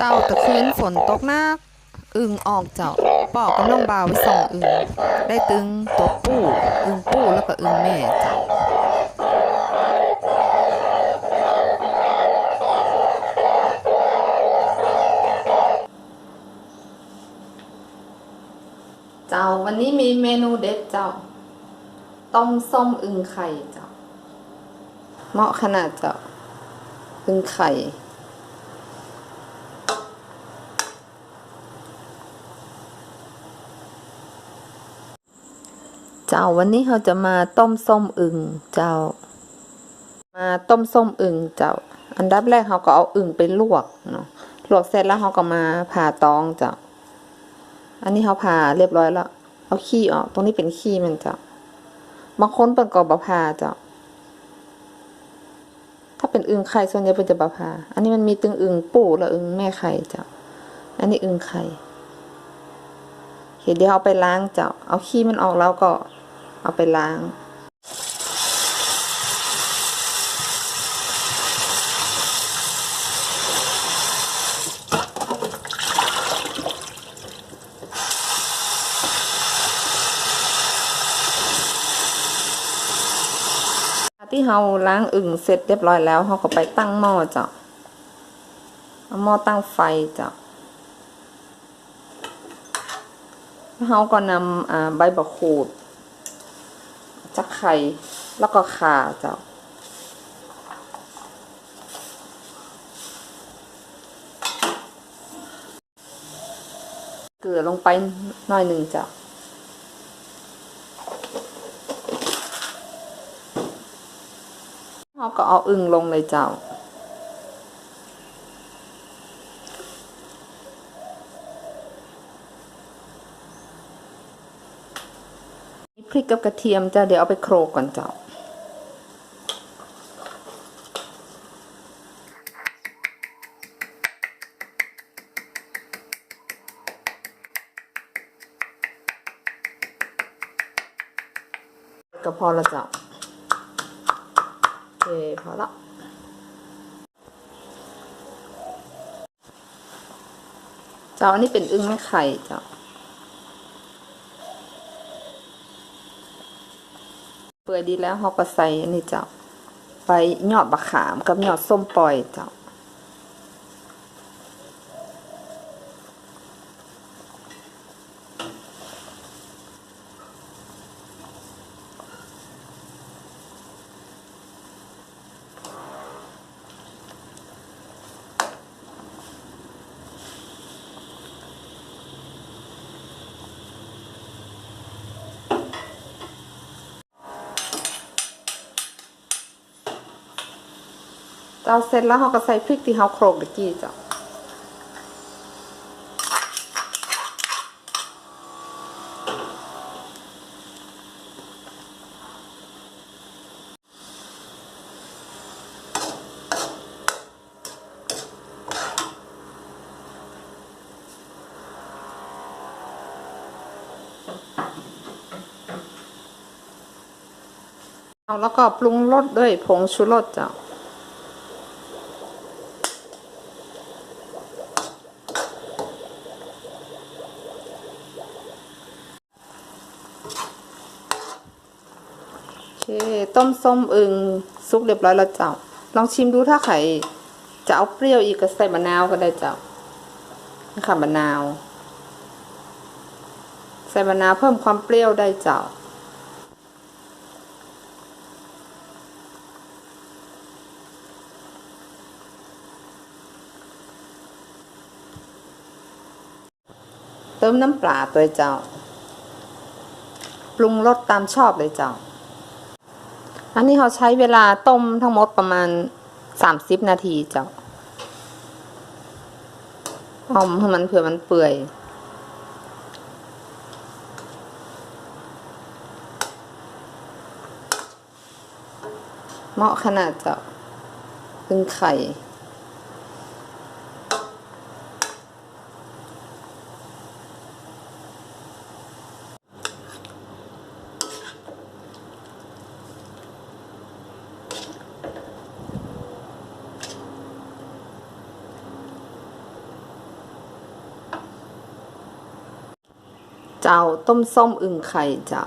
เจ้าตะคืนฝนตกหนักอึงออกเจ้าปอกกับน้องบาวไปส่องอึงได้ตึงตัวปู่อึงปู่แล้วก็อึงแม่เจ้าเจ้าวันนี้มีเมนูเด็ดเจ้า ต้มส้มอึงไข่เจ้า เหมาะขนาดเจ้า อึงไข่ เจ้าวันนี้เราจะมาต้มส้มอึ่งเจ้า มาต้มส้มอึ่งเจ้า อันดับแรกเราก็เอาอึ่งไปลวกเนาะลวกเสร็จแล้วเราก็มาผ่าตองเจ้า อันนี้เขาผ่าเรียบร้อยแล้วเอาขี้ออก ตรงนี้เป็นขี้มันเจ้าบางคนเป็นกอบผ่าเจ้า ถ้าเป็นอึ่งไข่ส่วนใหญ่เป็นจะบผ่าอันนี้มันมีตึงอึ่งปู่และอึ่งแม่ไข่เจ้า อันนี้อึ่งไข่เดี๋ยวเอาไปล้างเจ้า เอาขี้มันออกแล้วก็ เอาไปล้าง ที่เราล้างอึ่งเสร็จเรียบร้อยแล้วเราก็ไปตั้งหม้อเจ้าเอาหม้อตั้งไฟเจ้าเราก็นำใบบักขูด จักไข่แล้วก็ข่าเจ้า เกลือลงไปหน่อยหนึ่งเจ้าเราก็เอาอึ่งลงเลยเจ้า พริกกับกระเทียมจ้าเดี๋ยวเอาไปโขลกก่อนเจ้าก็พอละเจ้าโอเคพอละเจ้าอันนี้เป็นอึ้งแม่ไข่เจ้า เปื่อยดีแล้วเขาก็ใส่อันนี้เจ้า ไปหยอดบะขามกับหยอดส้มปล่อยเจ้า เจ้าเสร็จแล้วเราก็ใส่พริกที่เราโขลกตะกี้เจ้าเอาแล้วก็ปรุงรสด้วยผงชูรสเจ้า ค ต้มส้มอึงซุกเรียบร้อยแล้วเจ้า ลองชิมดูถ้าไข่จะเอาเปรี้ยวอีกก็ใส่มะนาวก็ได้เจ้าค่ะมะนาว ใส่มะนาวเพิ่มความเปรี้ยวได้เจ้าเติมน้ำปลาตัวเจ้า ปรุงรสตามชอบเลยเจ้า อันนี้เขาใช้เวลาต้มทั้งหมดประมาณสามสิบนาทีเจ้าออมให้มันเผื่อมันเปื่อย เหมาะขนาดเจ้าเป็นไข่ เจ้าต้มส้มอึ่งไข่เจ้า